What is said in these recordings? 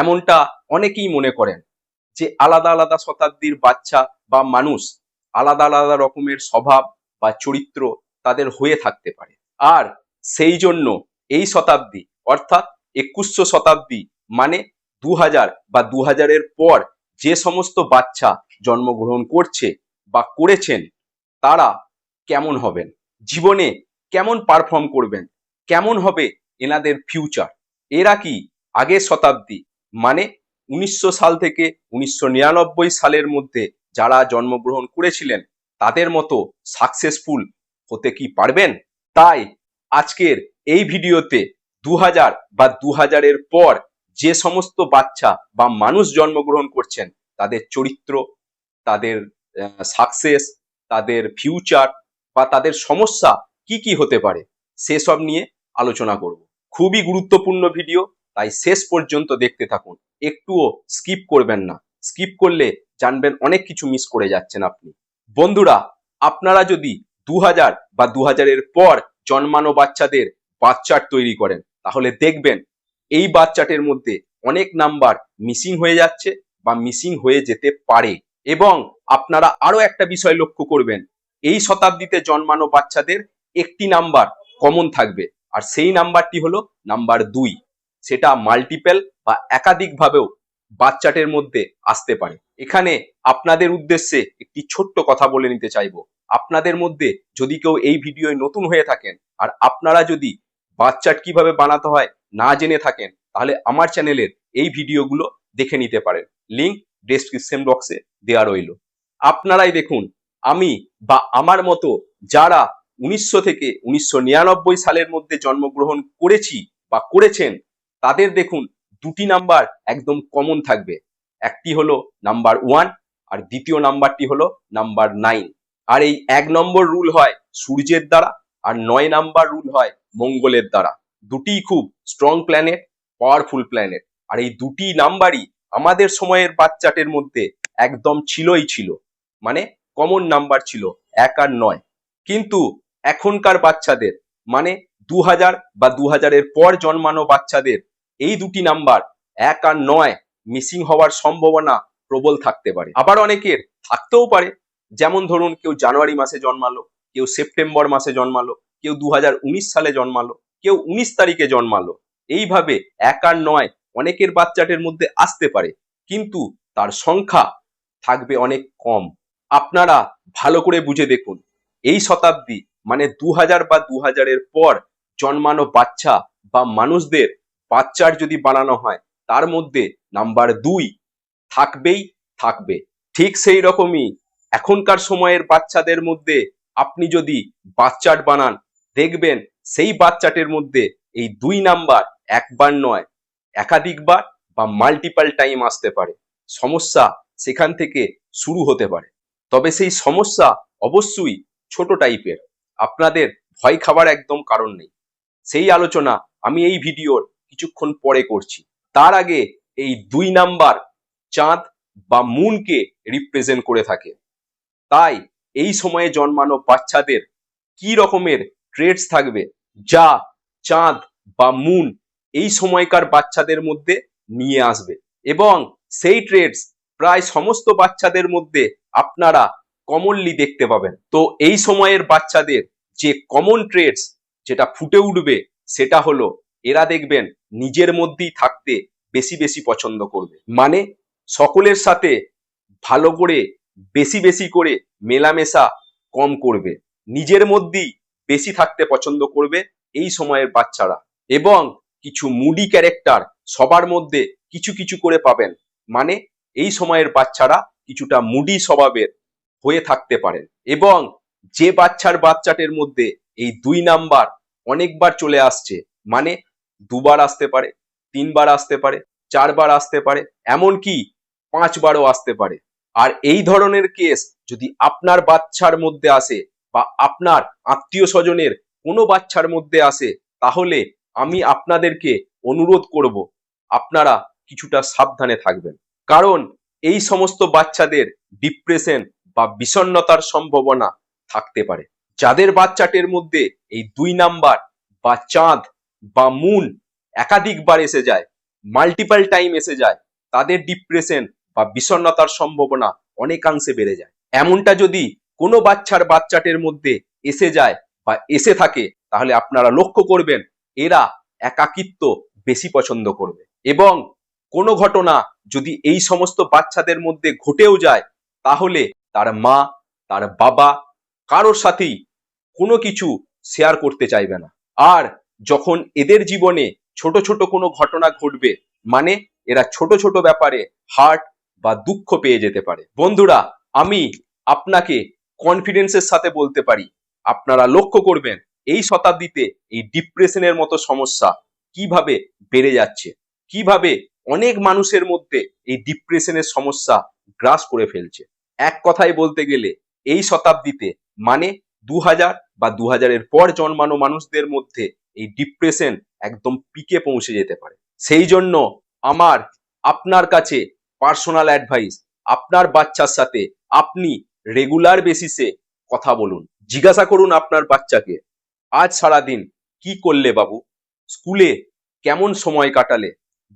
এমনটা অনেকেই মনে করেন যে আলাদা আলাদা শতাব্দীর বাচ্চা বা মানুষ আলাদা আলাদা রকমের স্বভাব বা চরিত্র তাদের হয়ে থাকতে পারে। আর সেই জন্য এই শতাব্দী অর্থাৎ একুশশো শতাব্দী মানে দু হাজার বা দু হাজারের পর যে সমস্ত বাচ্চা জন্মগ্রহণ করছে বা করেছেন, তারা কেমন হবেন? জীবনে কেমন পারফর্ম করবেন? কেমন হবে এনাদের ফিউচার এরা কি আগের শতাব্দী মানে উনিশশো সাল থেকে উনিশশো নিরানব্বই সালের মধ্যে যারা জন্মগ্রহণ করেছিলেন, তাদের মতো সাকসেসফুল হতে কি পারবেন? তাই আজকের এই ভিডিওতে দু হাজার বা দু হাজারের পর যে সমস্ত বাচ্চা বা মানুষ জন্মগ্রহণ করছেন, তাদের চরিত্র, তাদের সাকসেস তাদের ফিউচার বা তাদের সমস্যা কি কি হতে পারে, সেসব নিয়ে আলোচনা করব। খুবই গুরুত্বপূর্ণ ভিডিও। তাই শেষ পর্যন্ত দেখতে থাকুন। একটুও স্কিপ করবেন না। স্কিপ করলে জানবেন অনেক কিছু মিস করে যাচ্ছেন আপনি। বন্ধুরা, আপনারা যদি দু হাজার বা দু হাজারের পর জন্মানো বাচ্চাদের বাচ্চার তৈরি করেন, তাহলে দেখবেন এই বাচ্চাটের মধ্যে অনেক নাম্বার মিসিং হয়ে যাচ্ছে বা মিসিং হয়ে যেতে পারে। এবং আপনারা আরও একটা বিষয় লক্ষ্য করবেন, এই শতাব্দীতে জন্মানো বাচ্চাদের একটি নাম্বার কমন থাকবে। আর সেই নাম্বারটি হলো নাম্বার দুই। সেটা মাল্টিপেল বা একাধিকভাবেও বাচ্চাটের মধ্যে আসতে পারে। এখানে আপনাদের উদ্দেশ্যে একটি ছোট্ট কথা বলে নিতে চাইব। আপনাদের মধ্যে যদি কেউ এই ভিডিওয় নতুন হয়ে থাকেন আর আপনারা যদি বাচ্চাট কীভাবে বানাতে হয় না জেনে থাকেন, তাহলে আমার চ্যানেলের এই ভিডিওগুলো দেখে নিতে পারেন। লিঙ্ক ডেসক্রিপশন বক্সে দেওয়া রইল। আপনারাই দেখুন, আমি বা আমার মতো যারা উনিশশো থেকে উনিশশো নিরানব্বই সালের মধ্যে জন্মগ্রহণ করেছি বা করেছেন তাদের দেখুন দুটি নাম্বার একদম কমন থাকবে। একটি হলো নাম্বার ওয়ান আর দ্বিতীয় নাম্বারটি হলো নাম্বার নাইন আর এই এক নম্বর রুল হয় সূর্যের দ্বারা আর নয় নাম্বার রুল হয় মঙ্গলের দ্বারা। দুটিই খুব স্ট্রং প্ল্যানেট পাওয়ারফুল প্ল্যানেট আর এই দুটি নাম্বারই আমাদের সময়ের বাচ্চাটের মধ্যে একদম ছিলই ছিল। মানে কমন নাম্বার ছিল, এক আর নয়। কিন্তু এখনকার বাচ্চাদের মানে দু হাজার বা দু হাজারের পর জন্মানো বাচ্চাদের এই দুটি নাম্বার এক আর নয় মিসিং হওয়ার সম্ভাবনা প্রবল থাকতে পারে। আবার অনেকের থাকতেও পারে। যেমন ধরুন, কেউ জানুয়ারি মাসে জন্মালো, কেউ সেপ্টেম্বর মাসে জন্মালো, কেউ দু সালে জন্মালো, কেউ উনিশ তারিখে জন্মালো। এইভাবে এক আর নয় অনেকের বাচ্চাটের মধ্যে আসতে পারে, কিন্তু তার সংখ্যা থাকবে অনেক কম। আপনারা ভালো করে বুঝে দেখুন। এই শতাব্দী মানে দু হাজার বা দু হাজারের পর জন্মানো বাচ্চা বা মানুষদের বাচ্চার যদি বানানো হয়, তার মধ্যে নাম্বার দুই থাকবেই থাকবে। ঠিক সেই রকমই এখনকার সময়ের বাচ্চাদের মধ্যে আপনি যদি বাচ্চাট বানান, দেখবেন সেই বাচ্চাটের মধ্যে এই দুই নাম্বার একবার নয়, একাধিকবার বা মাল্টিপাল টাইম আসতে পারে। সমস্যা সেখান থেকে শুরু হতে পারে। তবে সেই সমস্যা অবশ্যই ছোট টাইপের আপনাদের ভয় খাবার একদম কারণ নেই। সেই আলোচনা আমি এই ভিডিওর কিছুক্ষণ পরে করছি। তার আগে এই দুই নাম্বার চাঁদ বা মুনকে রিপ্রেজেন্ট করে থাকে। তাই এই সময়ে জন্মানো বাচ্চাদের কি রকমের ট্রেডস থাকবে? যা চাঁদ বা মুন এই সময়কার বাচ্চাদের মধ্যে নিয়ে আসবে। এবং সেই ট্রেডস প্রায় সমস্ত বাচ্চাদের মধ্যে আপনারা কমনলি দেখতে পাবেন। তো এই সময়ের বাচ্চাদের যে কমন ট্রেডস যেটা ফুটে উঠবে, সেটা হলো এরা দেখবেন নিজের মধ্যেই থাকতে বেশি বেশি পছন্দ করবে। মানে সকলের সাথে ভালো করে, বেশি বেশি করে মেলামেশা কম করবে। নিজের মধ্যেই বেশি থাকতে পছন্দ করবে এই সময়ের বাচ্চারা। এবং কিছু মুডি ক্যারেক্টার সবার মধ্যে কিছু কিছু করে পাবেন। মানে এই সময়ের বাচ্চারা কিছুটা মুডি স্বভাবের হয়ে থাকতে পারেন। এবং যে বাচ্চার বাচ্চাটের মধ্যে এই দুই নাম্বার অনেকবার চলে আসছে। মানে দুবার আসতে পারে, তিনবার আসতে পারে, চারবার আসতে পারে, এমনকি পাঁচবারও আসতে পারে। আর এই ধরনের কেস যদি আপনার বাচ্চার মধ্যে আসে বা আপনার আত্মীয় স্বজনের কোনো বাচ্চার মধ্যে আসে, তাহলে আমি আপনাদেরকে অনুরোধ করব, আপনারা কিছুটা সাবধানে থাকবেন। কারণ এই সমস্ত বাচ্চাদের ডিপ্রেশন বা বিষণ্ণতার সম্ভাবনা থাকতে পারে। যাদের বাচ্চাটের মধ্যে এই দুই নাম্বার বা চাঁদ বা মুন একাধিকবার এসে যায় মাল্টিপাল টাইম এসে যায়, তাদের ডিপ্রেশন বা বিষণ্ণতার সম্ভাবনা অনেকাংশে বেড়ে যায়। এমনটা যদি কোনো বাচ্চার বাচ্চাটের মধ্যে এসে যায় বা এসে থাকে, তাহলে আপনারা লক্ষ্য করবেন এরা একাকিত্ব বেশি পছন্দ করবে। এবং কোনো ঘটনা যদি এই সমস্ত বাচ্চাদের মধ্যে ঘটেও যায়, তাহলে তার মা, তার বাবা কারোর সাথেই কোনো কিছু শেয়ার করতে চাইবে না। আর যখন এদের জীবনে ছোট ছোট কোনো ঘটনা ঘটবে মানে এরা ছোট ছোট ব্যাপারে হার্ট বা দুঃখ পেয়ে যেতে পারে। বন্ধুরা, আমি আপনাকে কনফিডেন্সের সাথে বলতে পারি, আপনারা লক্ষ্য করবেন এই শতাব্দীতে এই ডিপ্রেশনের মতো সমস্যা কীভাবে বেড়ে যাচ্ছে, কীভাবে অনেক মানুষের মধ্যে এই ডিপ্রেশনের সমস্যা গ্রাস করে ফেলছে। এক কথায় বলতে গেলে এই শতাব্দীতে মানে দু হাজার বা দু হাজারের পর জন্মানো মানুষদের মধ্যে এই ডিপ্রেশন একদম পিকে পৌঁছে যেতে পারে। সেই জন্য আমার, আপনার কাছে পার্সোনাল অ্যাডভাইস আপনার বাচ্চার সাথে আপনি রেগুলার বেসিসে কথা বলুন। জিজ্ঞাসা করুন আপনার বাচ্চাকে, আজ সারাদিন কি করলে বাবু? স্কুলে কেমন সময় কাটালে?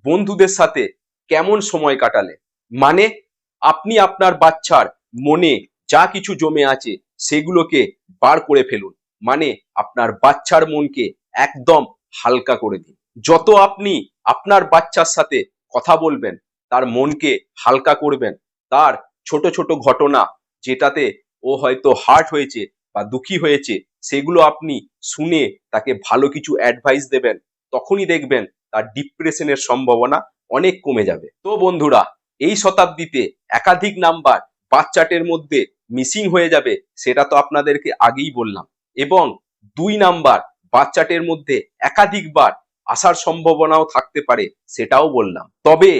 বন্ধুদের সাথে কেমন সময় কাটালে? মানে আপনি আপনার বাচ্চার মনে যা কিছু জমে আছে সেগুলোকে বার করে ফেলুন। মানে আপনার বাচ্চার মনকে একদম হালকা করে দিন। যত আপনি আপনার বাচ্চার সাথে কথা বলবেন, তার মনকে হালকা করবেন, তার ছোট ছোট ঘটনা যেটাতে ও হয়তো হার্ট হয়েছে বা দুঃখী হয়েছে, সেগুলো আপনি শুনে তাকে ভালো কিছু অ্যাডভাইস দেবেন, তখনই দেখবেন তার ডিপ্রেশনের সম্ভাবনা অনেক কমে যাবে। তো বন্ধুরা, এই শতাব্দীতে একাধিক নাম্বার বাচ্চাটের মধ্যে মিসিং হয়ে যাবে, সেটা তো আপনাদেরকে আগেই বললাম। এবং দুই নাম্বার বাচ্চাটের মধ্যে একাধিকবার আসার সম্ভাবনাও থাকতে পারে, সেটাও বললাম। তবে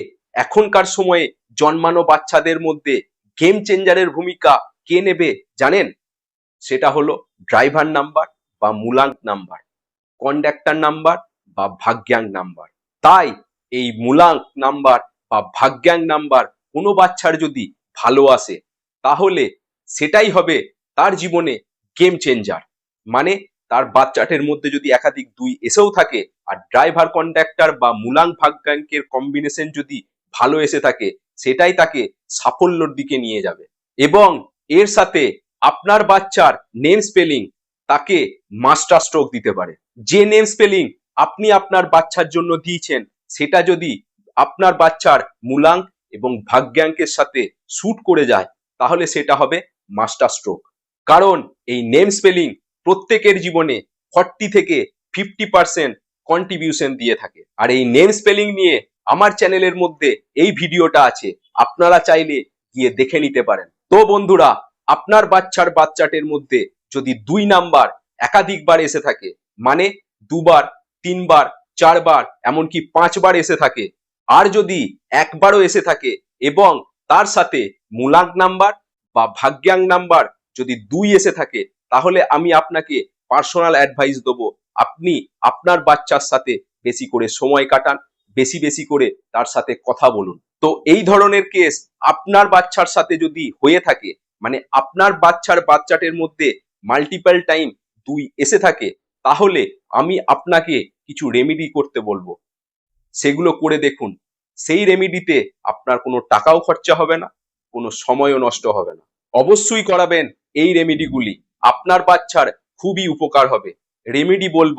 এখনকার সময়ে জন্মানো বাচ্চাদের মধ্যে গেম চেঞ্জারের ভূমিকা কে নেবে জানেন? সেটা হলো ড্রাইভার নাম্বার বা মূলাঙ্ক নাম্বার কন্ডাক্টর নাম্বার বা ভাগ্যাং নাম্বার তাই এই মূলাঙ্ক নাম্বার বা ভাগ্যাং নাম্বার কোনো বাচ্চার যদি ভালো আসে, তাহলে সেটাই হবে তার জীবনে গেম চেঞ্জার মানে তার বাচ্চাটের মধ্যে যদি একাধিক দুই এসেও থাকে, আর ড্রাইভার কন্ডাক্টর বা মূলাং ভাগ্যাঙ্কের কম্বিনেশন যদি ভালো এসে থাকে, সেটাই তাকে সাফল্যর দিকে নিয়ে যাবে। এবং এর সাথে আপনার বাচ্চার নেম স্পেলিং তাকে মাস্টার স্ট্রোক দিতে পারে। যে নেম স্পেলিং আপনি আপনার বাচ্চার জন্য দিয়েছেন, সেটা যদি আপনার বাচ্চার মূলাঙ্ক এবং ভাগ্যাঙ্কের সাথে শ্যুট করে যায়, তাহলে সেটা হবে মাস্টার স্ট্রোক কারণ এই নেম স্পেলিং প্রত্যেকের জীবনে ফর্টি থেকে ফিফটি পার্সেন্ট কন্ট্রিবিউশন দিয়ে থাকে। আর এই নেম স্পেলিং নিয়ে আমার চ্যানেলের মধ্যে এই ভিডিওটা আছে। আপনারা চাইলে গিয়ে দেখে নিতে পারেন। তো বন্ধুরা, আপনার বাচ্চার বাচ্চাটের মধ্যে যদি দুই নাম্বার একাধিকবার এসে থাকে মানে দুবার, তিনবার, চারবার, এমনকি পাঁচবার এসে থাকে, আর যদি একবারও এসে থাকে এবং তার সাথে মূলাঙ্ক নাম্বার বা ভাগ্যাং নাম্বার যদি দুই এসে থাকে, তাহলে আমি আপনাকে পার্সোনাল অ্যাডভাইস দেবো। আপনি আপনার বাচ্চার সাথে বেশি করে সময় কাটান, বেশি বেশি করে তার সাথে কথা বলুন। তো এই ধরনের কেস আপনার বাচ্চার সাথে যদি হয়ে থাকে মানে আপনার বাচ্চার বাচ্চাটের মধ্যে মাল্টিপাল টাইম দুই এসে থাকে, তাহলে আমি আপনাকে কিছু রেমেডি করতে বলব। সেগুলো করে দেখুন। সেই রেমেডিতে আপনার কোনো টাকাও খরচা হবে না, কোনো সময়ও নষ্ট হবে না। অবশ্যই করাবেন এই রেমেডিগুলি আপনার বাচ্চার খুবই উপকার হবে। রেমেডি বলব,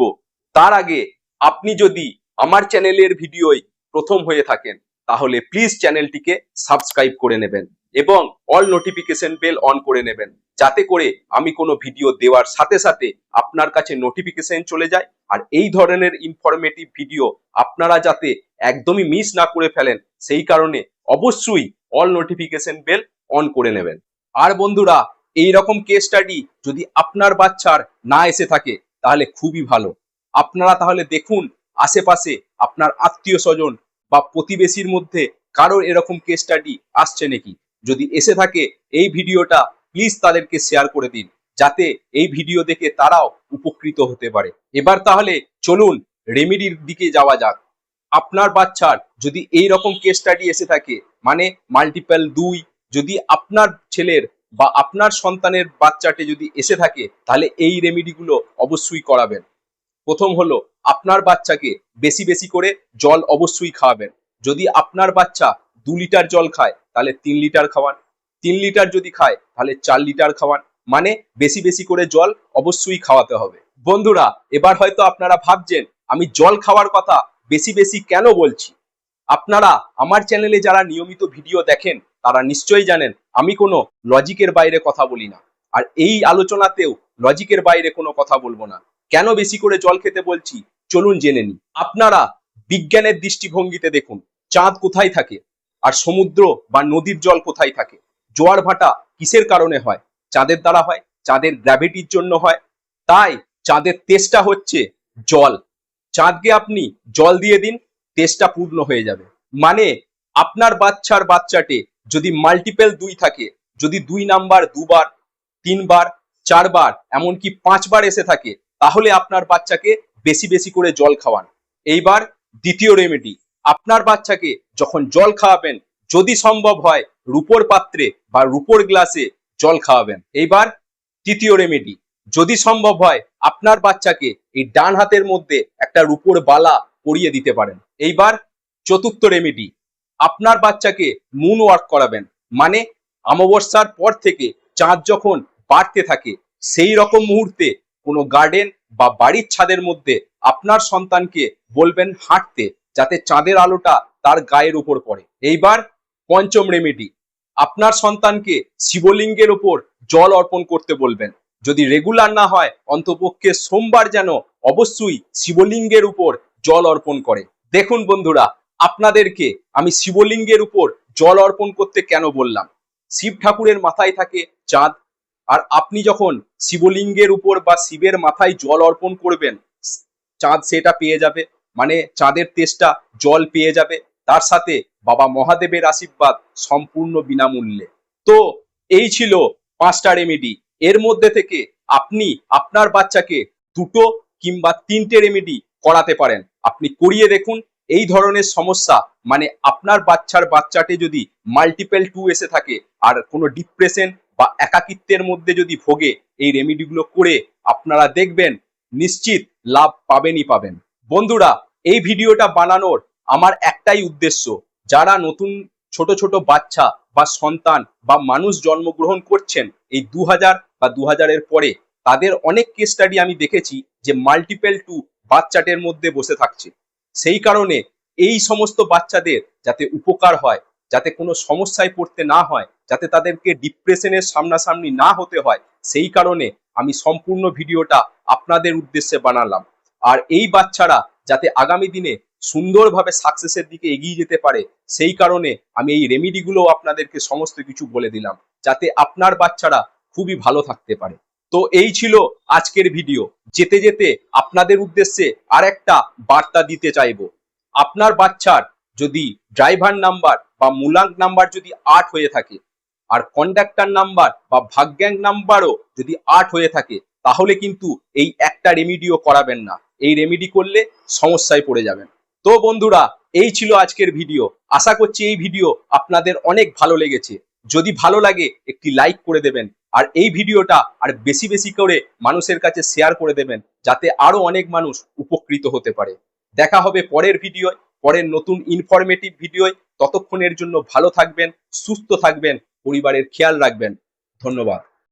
তার আগে আপনি যদি আমার চ্যানেলের ভিডিওই প্রথম হয়ে থাকেন, তাহলে প্লিজ চ্যানেলটিকে সাবস্ক্রাইব করে নেবেন এবং অল নোটিফিকেশন বেল অন করে নেবেন। যাতে করে আমি কোনো ভিডিও দেওয়ার সাথে সাথে আপনার কাছে নোটিফিকেশন চলে যায়। আর এই ধরনের ইনফরমেটিভ ভিডিও আপনারা যাতে একদমই মিস না করে ফেলেন, সেই কারণে অবশ্যই অল নোটিফিকেশন বেল অন করে নেবেন। আর বন্ধুরা এই রকম কেস স্টাডি যদি আপনার বাচ্চার না এসে থাকে, তাহলে খুবই ভালো। আপনারা তাহলে দেখুন, আশেপাশে আপনার আত্মীয় স্বজন বা প্রতিবেশীর মধ্যে কারোর এরকম কেস স্টাডি আসছে নাকি? যদি এসে থাকে, এই ভিডিওটা প্লিজ তাদেরকে শেয়ার করে দিন, যাতে এই ভিডিও দেখে তারাও উপকৃত হতে পারে। এবার তাহলে চলুন রেমেডির দিকে যাওয়া যাক। আপনার বাচ্চার যদি এই রকম কেস স্টাডি এসে থাকে মানে মাল্টিপল দুই যদি আপনার ছেলের বা আপনার সন্তানের বাচ্চাটে যদি এসে থাকে, তাহলে এই রেমিডিগুলো অবশ্যই করাবেন। প্রথম হলো, আপনার বাচ্চাকে বেশি বেশি করে জল অবশ্যই খাওয়াবেন। যদি আপনার বাচ্চা দু লিটার জল খায়, তাহলে তিন লিটার খাওয়ান। তিন লিটার যদি খায়, তাহলে চার লিটার খাওয়ান। মানে বেশি বেশি করে জল অবশ্যই খাওয়াতে হবে। বন্ধুরা, এবার হয়তো আপনারা ভাবছেন, আমি জল খাওয়ার কথা বেশি বেশি কেন বলছি? আপনারা আমার চ্যানেলে যারা নিয়মিত ভিডিও দেখেন তারা নিশ্চয়ই জানেন, আমি কোনো লজিকের বাইরে কথা বলি না। আর এই আলোচনাতেও লজিকের বাইরে কোনো কথা বলব না। কেন বেশি করে জল খেতে বলছি? চলুন জেনে নিই। আপনারা বিজ্ঞানের দৃষ্টিভঙ্গিতে দেখুন, চাঁদ কোথায় থাকে? আর সমুদ্র বা নদীর জল কোথায় থাকে? জোয়ার ভাটা কিসের কারণে হয়? চাঁদের দ্বারা হয়? চাঁদের গ্র্যাভিটির জন্য হয়? তাই চাঁদের তেষ্টা হচ্ছে জল। চাঁদকে আপনি জল দিয়ে দিন তেষ্টা পূর্ণ হয়ে যাবে। মানে আপনার বাচ্চার বাচ্চাটে যদি মাল্টিপেল দুই থাকে, যদি দুই নাম্বার দুবার, তিনবার, চারবার, এমনকি পাঁচবার এসে থাকে, তাহলে আপনার বাচ্চাকে বেশি বেশি করে জল খাওয়ান। এইবার দ্বিতীয় রেমেডি আপনার বাচ্চাকে যখন জল খাওয়াবেন, যদি সম্ভব হয় রুপোর পাত্রে বা রুপোর গ্লাসে জল খাওয়াবেন। এইবার তৃতীয় রেমেডি যদি সম্ভব হয় আপনার বাচ্চাকে এই ডান হাতের মধ্যে একটা রুপোর বালা পরিয়ে দিতে পারেন। এইবার চতুর্থ রেমেডি আপনার বাচ্চাকে মুন ওয়ার্ক করাবেন। মানে অমাবস্যার পর থেকে চাঁদ যখন বাড়তে থাকে, সেই রকম মুহূর্তে কোনো গার্ডেন বা বাড়ির ছাদের মধ্যে আপনার সন্তানকে বলবেন হাঁটতে, যাতে চাঁদের আলোটা তার গায়ের উপর পড়ে। এইবার পঞ্চম রেমেডি আপনার সন্তানকে শিবলিঙ্গের উপর জল অর্পণ করতে বলবেন। যদি রেগুলার না হয়, অন্তপক্ষে সোমবার যেন অবশ্যই শিবলিঙ্গের উপর জল অর্পণ করে। দেখুন বন্ধুরা আপনাদেরকে আমি শিবলিঙ্গের উপর জল অর্পণ করতে কেন বললাম? শিব ঠাকুরের মাথায় থাকে চাঁদ। আর আপনি যখন শিবলিঙ্গের উপর বা শিবের মাথায় জল অর্পণ করবেন, চাঁদ সেটা পেয়ে যাবে। মানে চাঁদের তেজটা জল পেয়ে যাবে। তার সাথে বাবা মহাদেবের আশীর্বাদ সম্পূর্ণ বিনামূল্যে। তো এই ছিল পাঁচটা রেমেডি এর মধ্যে থেকে আপনি আপনার বাচ্চাকে দুটো কিংবা তিনটে রেমেডি করাতে পারেন। আপনি করিয়ে দেখুন এই ধরনের সমস্যা মানে আপনার বাচ্চার বাচ্চাটে যদি মাল্টিপেল টু এসে থাকে, আর কোনো ডিপ্রেশন বা একাকিত্বের মধ্যে যদি ভোগে, এই রেমেডিগুলো করে আপনারা দেখবেন, নিশ্চিত লাভ পাবেনই পাবেন। বন্ধুরা, এই ভিডিওটা বানানোর আমার একটাই উদ্দেশ্য, যারা নতুন ছোট ছোট বাচ্চা বা সন্তান বা মানুষ জন্মগ্রহণ করছেন, এই দু হাজার বা দু হাজারের পরে, তাদের অনেক কেস স্টাডি আমি দেখেছি যে মাল্টিপেল টু বাচ্চাটের মধ্যে বসে থাকছে। সেই কারণে এই সমস্ত বাচ্চাদের যাতে উপকার হয়, যাতে কোনো সমস্যায় পড়তে না হয়, যাতে তাদেরকে ডিপ্রেশনের সামনাসামনি না হতে হয়, সেই কারণে আমি সম্পূর্ণ ভিডিওটা আপনাদের উদ্দেশ্যে বানালাম। আর এই বাচ্চারা যাতে আগামী দিনে সুন্দরভাবে সাকসেসের দিকে এগিয়ে যেতে পারে, সেই কারণে আমি এই রেমিডিগুলো আপনাদেরকে সমস্ত কিছু বলে দিলাম, যাতে আপনার বাচ্চারা খুবই ভালো থাকতে পারে। তো এই ছিল আজকের ভিডিও। যেতে যেতে আপনাদের উদ্দেশ্যে আর একটা বার্তা দিতে চাইব। আপনার বাচ্চার যদি ড্রাইভার নাম্বার বা মূলাঙ্ক নাম্বার যদি আট হয়ে থাকে, আর কন্ডাক্টর নাম্বার বা ভাগ্যাঙ্ক নাম্বারও যদি আট হয়ে থাকে, তাহলে কিন্তু এই একটা রেমিডিও করাবেন না। এই রেমিডি করলে সমস্যায় পড়ে যাবেন। তো বন্ধুরা, এই ছিল আজকের ভিডিও। আশা করছি এই ভিডিও আপনাদের অনেক ভালো লেগেছে। যদি ভালো লাগে, একটি লাইক করে দেবেন। আর এই ভিডিওটা আর বেশি বেশি করে মানুষের কাছে শেয়ার করে দেবেন, যাতে আরও অনেক মানুষ উপকৃত হতে পারে। দেখা হবে পরের ভিডিও পরের নতুন ইনফরমেটিভ ভিডিও ততক্ষণের জন্য ভালো থাকবেন, সুস্থ থাকবেন, পরিবারের খেয়াল রাখবেন। ধন্যবাদ।